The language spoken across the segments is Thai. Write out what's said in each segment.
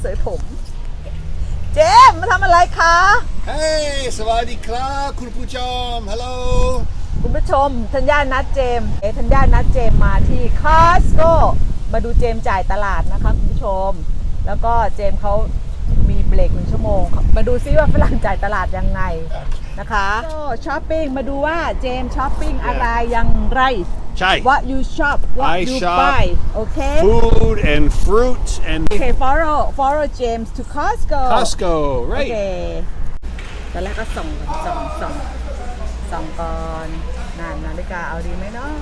เสยผม เจมส์มาทำอะไรคะ Hey, Savadi Club, Kurpucham, hello. คุณผู้ชมธัญญานัดเจมส์เอะธัญญานัดเจมส์มาที่คอสโกมาดูเจมส์จ่ายตลาดนะคะคุณผู้ชม แล้วก็เจมส์เขามี เบรกหนึ่งชั่วโมง มาดูซิว่าฝรั่งจ่ายตลาดยังไงนะคะก็ช้อปปิ้งมาดูว่าเจมส์ช้อปปิ้งอะไรยังไร Chai. what you shop what I you shop buy okay Food and fruit and okay follow follow James to Costco Costco, โอ right? เคตอนแรกก็ส่องก่อนส่องส่องส่องก่อนนานนาฬิกาเอาดีไหมเนาะ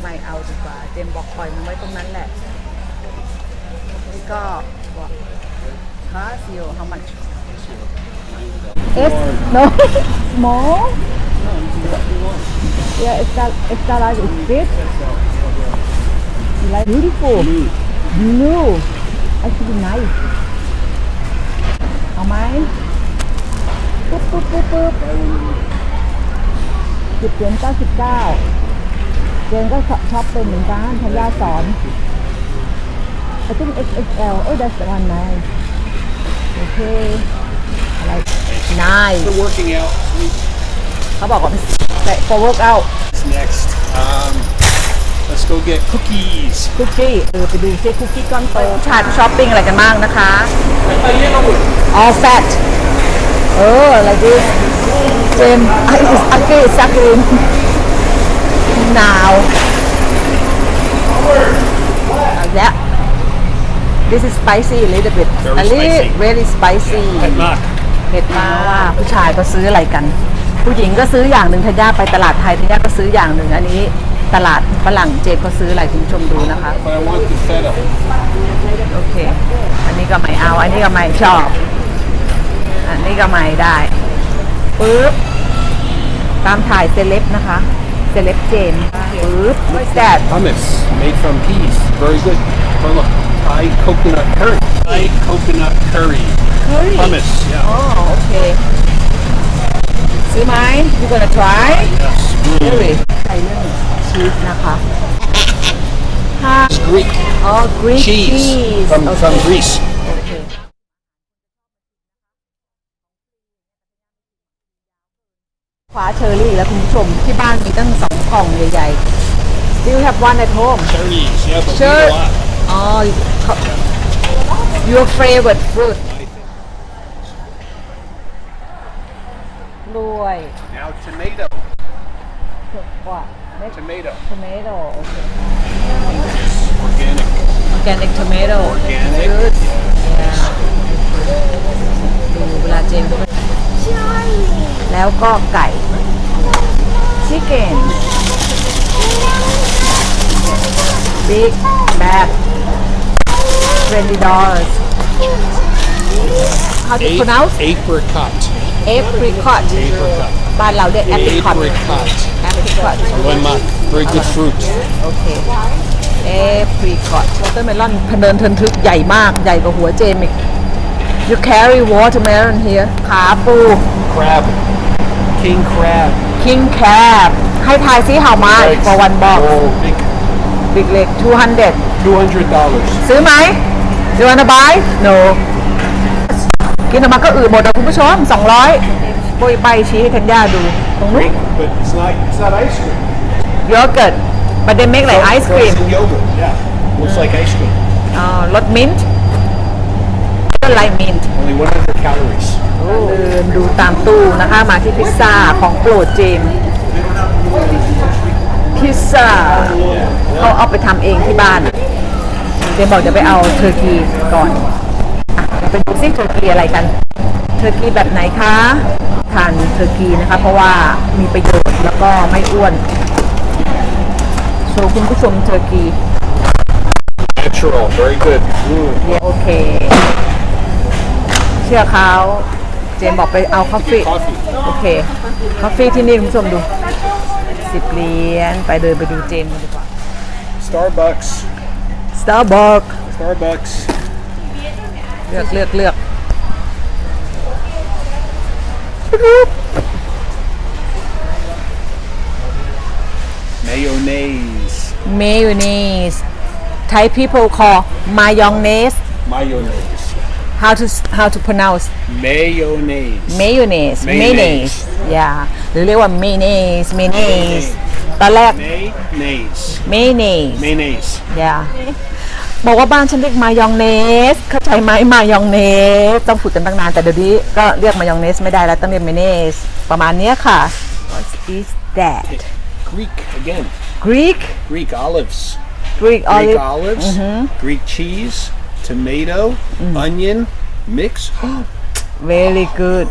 ไม่เอาดีกว่า เจมส์บอกปล่อยมันไว้ตรงนั้นแหละนี่ก็บอก คาซิโอ how much It's no small yeah it's that it's that large it's big like beautiful blue actually nice เอาไหมปุ๊บปุ๊บปุ๊บปุ๊บสิบเหรียญเก้าสิบเก้าเจนก็ชอบเป็นเหมือนกันทัญญาสอน I think XXL oh that's the one nice okay I like nice For working out. เขาบอกว่าแต่ for workout What's next? Um, let's go get cookies. คุกกี้เออไปดูซิคุกกี้ก้อนโตชาติช้อปปิ้งอะไรกันบ้างนะคะ all fat เออ like this เจม I is ugly suckling now เอาละ this is spicy a little bit Very a little spicy. very spicy Mark. เผ็ดมากว่าผู้ชายก็ซื้ออะไรกัน ผู้หญิงก็ซื้ออย่างหนึ่งทัญญาไปตลาดไทยทัญญาก็ซื้ออย่างหนึ่งอันนี้ตลาดฝรั่งเจมก็ซื้ออะไรคุณผู้ชมดูนะคะ But I want the feta. โอเค อันนี้ก็ไม่เอา อันนี้ก็ไม่ชอบ อันนี้ก็ไม่ได้ ปึ๊บ ตามถ่ายเซเลบนะคะ เซเลบเจนปึ๊บ what's that Hummus made from peas. Very good. Oh, look. Thai coconut curry. Thai coconut curry. curry Hummus, yeah. อ๋อโอเค ซื้อไหม you gonna try Yes. Mm. curry ใส่เรื่องชีสนะคะห้า It's Greek อ๋อ Greek cheese cheese from, โอเค from Greece. แล้วคุณผู้ชมที่บ้านมีตั้งสองกล่องใหญ่ๆ Do you have one at home Cherries, yeah, but Sure. we eat a lot. อ๋อเขา Your favorite fruit ด้วย Now tomato. ว่า next Tomato. tomato โอเค Organic. organic tomato Organic. good yeah ดูเวลาเจมส์แล้วก็ไก่ chicken big bag twenty dollars how do you A- pronounce apricot. apricot Apricot. บ้านเราเรียก apricot Apricot. apricot Aloymat. Very good fruit. โอเค apricot watermelon พะเนินเทินทึกใหญ่มาก ใหญ่กว่าหัวเจมอีก you carry watermelon here ขาปู Crab. King crab. king crab ให้ทายซิ how much Right. for one box Oh, big. big leg 200 Two hundred dollars. ซื้อไหม you wanna buy no กินออกมาก็อืดหมดอะคุณผู้ชม 200โบยใบชี้ให้ธัญญาดู ตรงนู้น But it's not. It's not ice cream. yogurt but they make like ice cream Frozen yogurt. Yeah. Looks like ice cream. อ๋อรสมิ้นท์ก็ไลมิ้นท์ Only 100 calories. เดินดูตามตู้นะคะ มาที่พิซซ่าของโปรดเจมส์พิซซ่าเขาเอาไปทำเองที่บ้าน เจมส์บอกจะไปเอาเทอร์กีก่อนอะเราไปดูซิเทอร์กีอะไรกัน เทอร์กีแบบไหนคะ ทานเทอร์กีนะคะ เพราะว่ามีประโยชน์แล้วก็ไม่อ้วนโชว์คุณผู้ชมเทอร์กี Natural. Very good. Mm. โอเค เชื่อเขา เจมส์บอกไปเอาคอฟฟี่ Coffee. โอเค คอฟฟี่ที่นี่คุณผู้ชมดูสิบเหรียญไปเดินไปดูเจมส์กันดีกว่า Starbucks. Starbucks Starbucks. เลือกเลือกเลือก Mayonnaise. mayonnaise Thai people call mayonnaise Mayonnaise. How to how to pronounce Mayonnaise. mayonnaise Mayonnaise. mayonnaise yeah หรือเรียกว่า mayonnaise mayonnaise ตอนแรก Mayonnaise. mayonnaise Mayonnaise. yeah บอกว่าบ้านฉันเรียกมายองเนส เข้าใจไหมมายองเนส ต้องฝึกกันตั้งนานแต่เดี๋ยวนี้ก็เรียกมายองเนสไม่ได้แล้วต้องเรียกเมเนส ประมาณเนี้ยค่ะ What is that Greek again. Greek Greek olives. Greek Greek olive olives. Greek cheese. Tomato. Onion. Mix. very good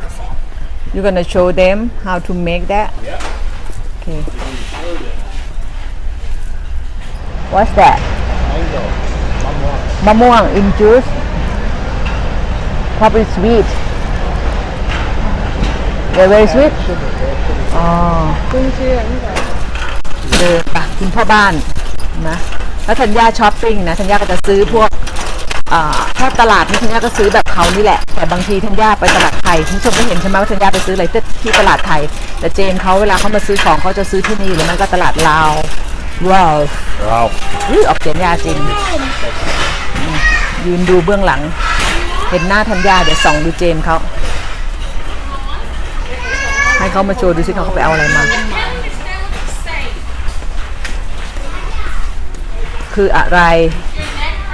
you gonna show them how to make that yeah. okay what's that Mango. มะม่วง in juice probably sweet they're very sweet อ๋อเดินไปคุณพ่อบ้านนะแล้วธัญญาช้อปปิ้งนะธัญญาก็จะซื้อพวกอ่า ถ้าตลาดนี่ธัญญาก็ซื้อแบบเขานี่แหละ แต่บางทีธัญญาไปตลาดไทยคุณผู้ชมก็เห็นใช่ไหมว่าธัญญาไปซื้ออะไรที่ตลาดไทย แต่เจนเขาเวลาเขามาซื้อของเขาจะซื้อที่นี่หรือไม่ก็ตลาดลาวว้าว Wow. อุ๊ยออกเสียงยากจริงอืมยืนดูเบื้องหลัง เห็นหน้าธัญญาเดี๋ยวส่องดูเจมส์เขาให้เขามาโชว์ดูสิเขาไปเอาอะไรมา คืออะไร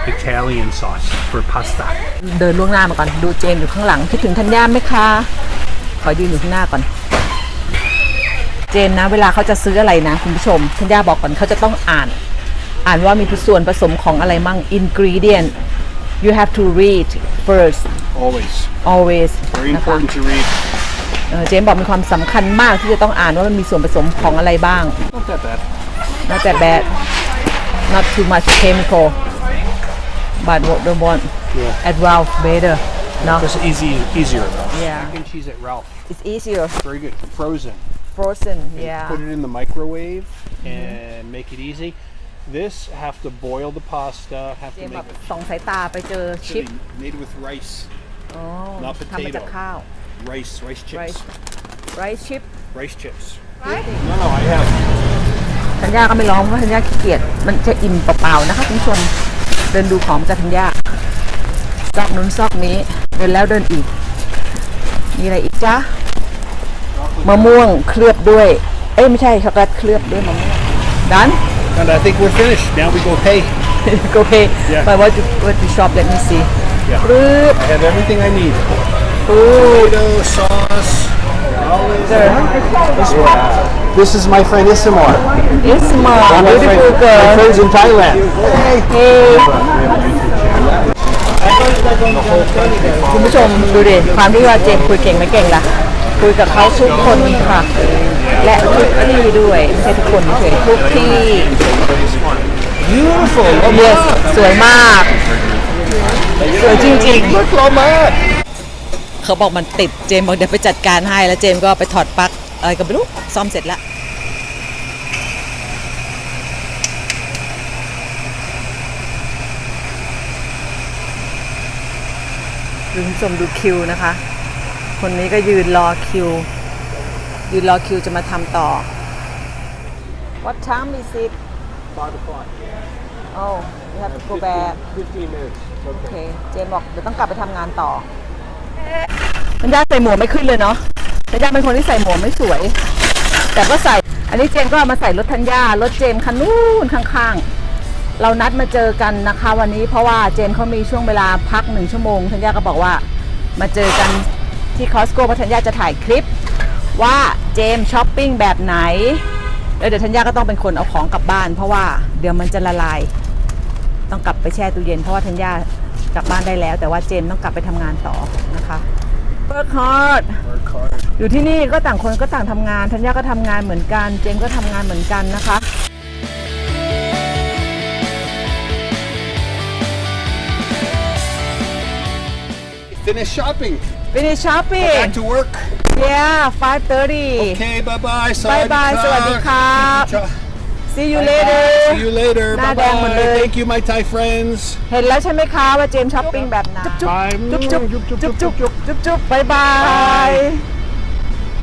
Italian sauce for pasta. เดินล่วงหน้ามาก่อน ดูเจมส์อยู่ข้างหลัง คิดถึงธัญญาไหมคะ ขอยืนอยู่ข้างหน้าก่อน เจนนะ เวลาเขาจะซื้ออะไรนะ คุณผู้ชม ธัญญาบอกก่อนเขาจะต้องอ่าน อ่านว่ามีส่วนผสมของอะไรมั่ง ingredient you have to read first Always. always Very นะคะ important to read. เออเจมส์บอกมีความสำคัญมากที่จะต้องอ่านว่ามันมีส่วนผสมของอะไรบ้าง Not that bad. not that bad not too much chemical but what the one Yeah. at Ralph better เนาะ It's easy, easier. Yeah. Mac and cheese at Ralph. it's easier Very good. Frozen. frozen yeah Put it in the microwave and make it easy. This have to boil the pasta. Have เจ to มส์แบบ make ส่องสายตาไปเจอชิป chili made with rice. อ๋อ not ทำมาจาก potato ข้าว Rice, rice chips. rice rice chip Rice chips. No, no, I have. ธัญญาก็ไม่ร้องเพราะว่าธัญญาขี้เกียจมันจะอิ่มเปล่าๆนะคะคุณผู้ชม เดินดูของจากธัญญาซอกนู้นซอกนี้ เดินแล้วเดินอีก มีอะไรอีกจ๊ะมะม่วงเคลือบด้วย เอ้ยไม่ใช่ช็อกโกแลตเคลือบด้วยมะม่วงดัน And I think we're finished. Now we go pay. โอเค Yeah. but what you what you shop let me see Yeah. ปรึบ I have everything I need. ปรึบ Tomato sauce. Olives. This This is my friend Isamar. is my My, friend, beautiful my girl friends in Thailand. Hey. hey คุณผู้ชมดูดิความที่ว่าเจมส์คุยเก่งไม่เก่งล่ะ คุยกับเขาทุกคนค่ะ และทุกที่ด้วยไม่ใช่ทุกคนเฉยๆทุกที่ Beautiful. yes สวยมาก สวยจริง ๆ Look, Loma. เขาบอกมันติดเจมส์บอกเดี๋ยวไปจัดการให้แล้วเจมส์ก็ไปถอดปลั๊กอะไรก็ไม่รู้ซ่อมเสร็จแล้วคุณผู้ชมดูคิวนะคะ คนนี้ก็ยืนรอคิว ยืนรอคิวจะมาทำต่อ What time is it Five o'clock. Oh you have to go back Fifteen minutes. โอเคเจมบอกเดี๋ยวต้องกลับไปทำงานต่อ มันย่าใส่หมวกไม่ขึ้นเลยเนาะมันย่าเป็นคนที่ใส่หมวกไม่สวย แต่ก็ใส่ อันนี้เจมก็เอามาใส่รถทัญญารถเจมคันนู้นข้างๆ เรานัดมาเจอกันนะคะวันนี้เพราะว่าเจมเขามีช่วงเวลาพักหนึ่งชั่วโมงทัญญาก็บอกว่ามาเจอกันที่คอสโก้เพราะทัญญาจะถ่ายคลิปว่าเจมช้อปปิ้งแบบไหนแล้วเดี๋ยวทัญญาก็ต้องเป็นคนเอาของกลับบ้าน เพราะว่าเดี๋ยวมันจะละลาย ต้องกลับไปแช่ตู้เย็นเพราะว่าธัญญากลับบ้านได้แล้ว แต่ว่าเจมส์ต้องกลับไปทำงานต่อนะคะ work hard Work hard. อยู่ที่นี่ก็ต่างคนก็ต่างทำงานธัญญาก็ทำงานเหมือนกัน เจมส์ก็ทำงานเหมือนกันนะคะ Finish shopping. finish shopping Back to work. yeah 5:30 Okay, bye bye. Bye bye, สวัสดีครับ see you later See you later. หน้า Bye แดงหมดเลย bye. Thank you, my Thai friends. เห็นแล้วใช่ไหมคะว่าเจมส์ช้อปปิ้งแบบไหนจุ๊บจุ๊บ Bye. จุ๊บจุ๊บจุ๊บจุ๊บจุ๊บจุ๊บจุ๊บบายบาย